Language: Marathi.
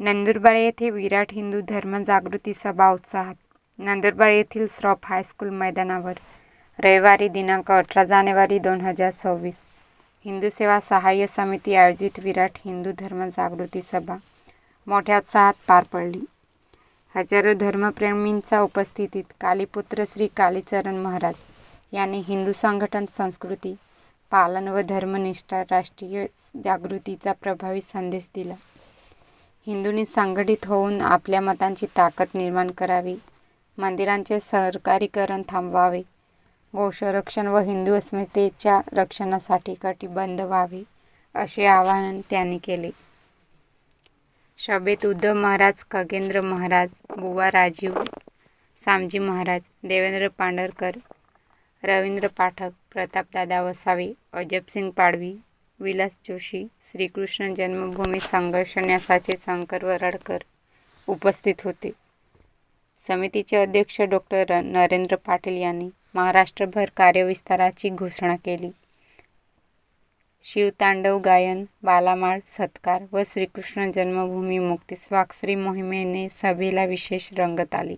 नंदुरबार येथे विराट हिंदू धर्म जागृती सभा उत्साहात. नंदुरबार येथील श्रॉफ हायस्कूल मैदानावर रविवारी दिनांक अठरा जानेवारी दोन हजार सव्वीस हिंदू सेवा सहाय्य समिती आयोजित विराट हिंदू धर्म जागृती सभा मोठ्या उत्साहात पार पडली. हजारो धर्मप्रेमींच्या उपस्थितीत कालीपुत्र श्री कालीचरण महाराज यांनी हिंदू संघटन संस्कृती पालन व धर्मनिष्ठा राष्ट्रीय जागृतीचा प्रभावी संदेश दिला. हिंदूंनी संघटित होऊन आपल्या मतांची ताकद निर्माण करावी. मंदिरांचे सहकारीकरण थांबवावे. गोसंरक्षण व हिंदू अस्मितेच्या रक्षणासाठी कटिबंध व्हावे असे आवाहन त्यांनी केले. सभेत उद्धव महाराज खगेंद्र महाराज बुवा राजीव सामजी महाराज देवेंद्र पांढरकर रवींद्र पाठक प्रतापदादा वसावे अजबसिंग पाडवी विलास जोशी श्रीकृष्ण जन्मभूमी संघर्ष न्यासाचे शंकर वराडकर उपस्थित होते. समितीचे अध्यक्ष डॉक्टर नरेंद्र पाटील यांनी महाराष्ट्रभर कार्यविस्ताराची घोषणा केली. शिवतांडव गायन बालामाळ सत्कार व श्रीकृष्ण जन्मभूमी मुक्ती स्वाक्षरी मोहिमेने सभेला विशेष रंगत आली.